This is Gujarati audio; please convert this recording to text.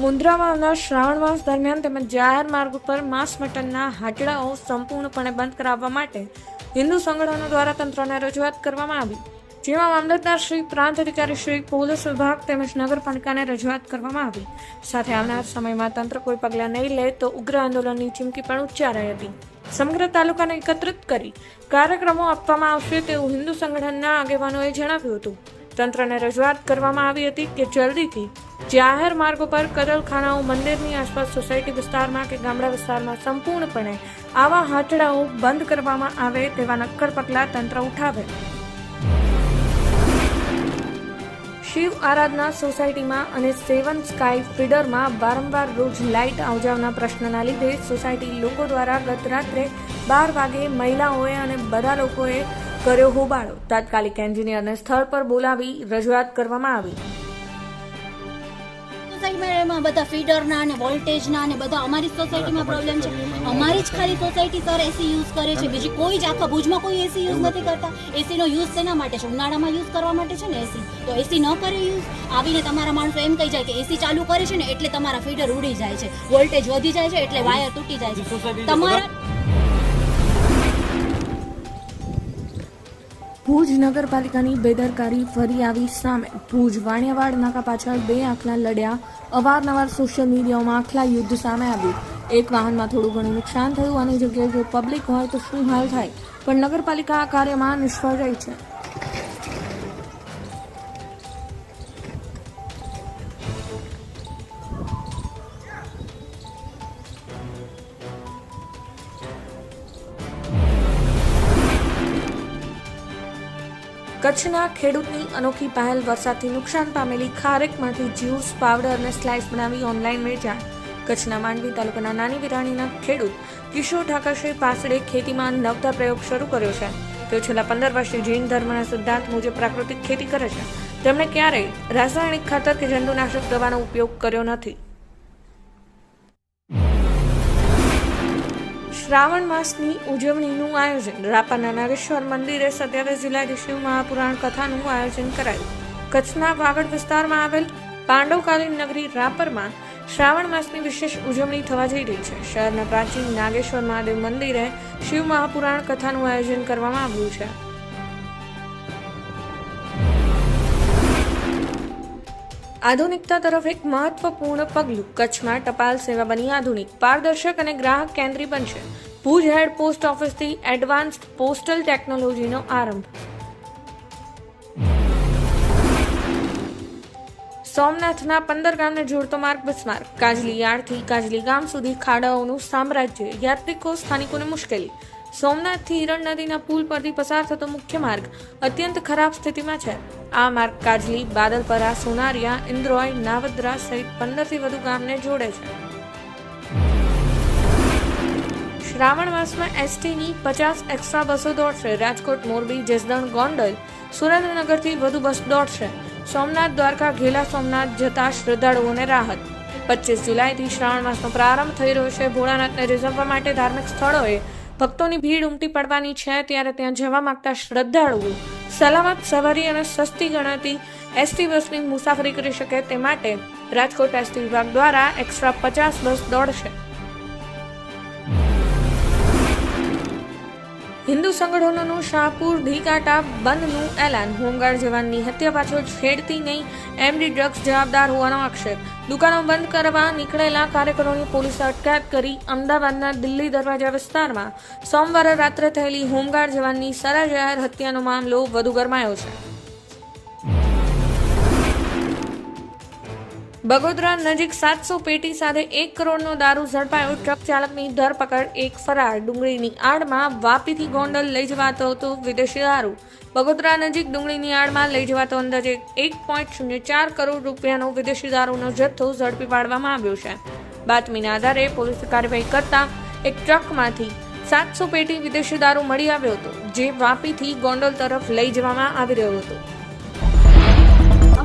મુન્દ્રામાં આવનાર શ્રાવણ માસ દરમિયાન તેમજ જાહેર માર્ગ ઉપર માંસ મટનના હાટડાઓ સંપૂર્ણપણે બંધ કરાવવા માટે હિન્દુ સંગઠનો દ્વારા તંત્રને રજૂઆત કરવામાં આવી. જેમાં મામલતદાર શ્રી, પ્રાંત અધિકારી શ્રી, પોલીસ વિભાગ તેમજ નગરપાલિકાને રજૂઆત કરવામાં આવી. સાથે આવનાર સમયમાં તંત્ર કોઈ પગલાં નહીં લે તો ઉગ્ર આંદોલનની ચીમકી પણ ઉચ્ચારાઈ હતી. સમગ્ર તાલુકાને એકત્રિત કરી કાર્યક્રમો આપવામાં આવશે તેવું હિન્દુ સંગઠનના આગેવાનોએ જણાવ્યું હતું. તંત્રને રજૂઆત કરવામાં આવી હતી કે જલ્દીથી જાહેર માર્ગો પર કતલખાનાઓ મંદિરની આસપાસ સોસાયટી વિસ્તારમાં કે ગામડા વિસ્તારમાં સંપૂર્ણપણે આવા હાથડાઓ બંધ કરવામાં આવે તેવા નક્કર પગલાં તંત્ર ઉઠાવે. શિવ આરાધના સોસાયટીમાં અને સેવન સ્કાય ફીડરમાં વારંવાર રોજ લાઇટ આવજાવના પ્રશ્નના લીધે સોસાયટી લોકો દ્વારા ગત રાત્રે બાર વાગે મહિલાઓએ અને બધા લોકોએ કર્યો હોબાળો. તાત્કાલિક એન્જિનિયરને સ્થળ પર બોલાવી રજૂઆત કરવામાં આવી. એમાં બધા ફીડરના અને વોલ્ટેજના અને બધા અમારી સોસાયટીમાં પ્રોબ્લેમ છે. અમારી જ ખાલી સોસાયટી સર એસી યુઝ કરે છે. બીજી કોઈ જ આખા ભુજમાં કોઈ એસી યુઝ નથી કરતા. એસીનો યુઝ શેના માટે છે? ઉનાળામાં યુઝ કરવા માટે છે ને એસી તો એસી ન કરે યુઝ આવીને તમારા માણસો એમ કહી જાય કે એસી ચાલુ કરે છે ને એટલે તમારા ફીડર ઉડી જાય છે. વોલ્ટેજ વધી જાય છે એટલે વાયર તૂટી જાય છે. તમારા ભુજ નગરપાલિકાની બેદરકારી ફરી આવી સામે. ભુજ, વાણિયાવાડ, નાકા પાછળ બે આખલા લડ્યા. અવારનવાર સોશિયલ મીડિયામાં આખલા યુદ્ધ સામે આવ્યું. એક વાહનમાં થોડું ઘણું નુકસાન થયું અને જગ્યાએ જો પબ્લિક હોય તો શું હાલ થાય? પણ નગરપાલિકા આ કાર્યમાં નિષ્ફળ રહી છે. કચ્છના ખેડૂતની અનોખી પહેલ, વરસાદથી નુકસાન પામેલી ખારેકમાંથી જ્યુસ, પાવડર અને સ્લાઇસ બનાવી ઓનલાઈન વેચાણ. કચ્છના માંડવી તાલુકાના નાની વિરાણીના ખેડૂત કિશોર ઠાકરશ્રી પાસડે ખેતીમાં નવતા પ્રયોગ શરૂ કર્યો છે. તેઓ છેલ્લા પંદર વર્ષથી જૈન ધર્મના સિદ્ધાંત મુજબ પ્રાકૃતિક ખેતી કરે છે. તેમણે ક્યારેય રાસાયણિક ખાતર કે જંતુનાશક દવાનો ઉપયોગ કર્યો નથી. શ્રાવણ માસની ઉજવણીનું આયોજન. રાપાના નાગેશ્વર મંદિરે સત્યાવીસ જુલાઈથી શિવ મહાપુરાણ કથાનું આયોજન કરાયું. કચ્છના વાગડ વિસ્તારમાં આવેલ પાંડવકાલીન નગરી રાપરમાં શ્રાવણ માસની વિશેષ ઉજવણી થવા જઈ રહી છે. શહેરના પ્રાચીન નાગેશ્વર મહાદેવ મંદિરે શિવ મહાપુરાણ કથાનું આયોજન કરવામાં આવ્યું છે. આધુનિકતા તરફ એક મહત્વપૂર્ણ પગલું કચ્છમાં ટપાલ સેવા બની આધુનિક, પારદર્શક અને ગ્રાહક કેન્દ્રી બનશે. ભુજ હેડ પોસ્ટ ઓફિસથી એડવાન્સ્ડ પોસ્ટલ ટેકનોલોજીનો આરંભ. સોમનાથના પંદર ગામને જોડતો માર્ગ બિસ્માર્ક. કાજલી યાર્ડથી કાજલી ગામ સુધી ખાડાઓનું સામ્રાજ્ય, યાત્રિકો, સ્થાનિકોને મુશ્કેલી. સોમનાથથી હિરણ નદીના પુલ પરથી પસાર થતો મુખ્ય માર્ગ અત્યંત ખરાબ સ્થિતિમાં છે. આ માર્ગ કાજલી, બાદલપરા, સોનારિયા, ઇન્દ્રોય, નાવદ્રા સહિત પંદરથી વધુ ગામને જોડે છે. શ્રાવણ માસમાં એસટીની પચાસ એક્સ્ટ્રા બસો દોડશે. રાજકોટ, મોરબી, જસદણ, ગોંડલ, સુરેન્દ્રનગરથી વધુ બસ દોડશે. સોમનાથ, દ્વારકા, ઘેલા સોમનાથ જતા શ્રદ્ધાળુઓને રાહત. પચીસ જુલાઈથી શ્રાવણ માસનો પ્રારંભ થઈ રહ્યો છે. ભોળાનાથને રીઝવવા માટે ધાર્મિક સ્થળોએ ભક્તોની ભીડ ઉમટી પડવાની છે ત્યારે ત્યાં જવા માંગતા શ્રદ્ધાળુઓ સલામત, સવારી અને સસ્તી ગણાતી એસટી બસની મુસાફરી કરી શકે તે માટે રાજકોટ એસટી વિભાગ દ્વારા એક્સ્ટ્રા પચાસ બસ દોડશે. હિન્દુ સંગઠનોનું શાહપુર, ઢીકાટા, બંધનું એલાન. હોમગાર્ડ જવાનની હત્યા પાછળ છેડતી નહીં. એમડી ડ્રગ્સ જવાબદાર હોવાનો આક્ષેપ. દુકાનો બંધ કરવા નીકળેલા કાર્યકરોની પોલીસે અટકાયત કરી અમદાવાદના દિલ્હી દરવાજા વિસ્તારમાં. સોમવારે રાત્રે થયેલી હોમગાર્ડ જવાનની સરાજાહેર હત્યાનો મામલો વધુ ગરમાયો છે. બગોદરા નજીક સાતસો પેટી સાથે એક કરોડનો દારૂ ઝડપાયો. ટ્રક ચાલકની ધરપકડ એક ફરાર. ડુંગળીની આડમાં વાપીથી ગોંડલ લઈ જવાતો હતો વિદેશી દારૂ. બગોદરા નજીક ડુંગળીની આડમાં લઈ જવાતો અંદાજે એક પોઈન્ટ શૂન્ય ચાર કરોડ રૂપિયાનો વિદેશી દારૂનો જથ્થો ઝડપી પાડવામાં આવ્યો છે. બાતમીના આધારે પોલીસે કાર્યવાહી કરતા એક ટ્રકમાંથી સાતસો પેટી વિદેશી દારૂ મળી આવ્યો હતો જે વાપીથી ગોંડલ તરફ લઈ જવામાં આવી રહ્યો હતો.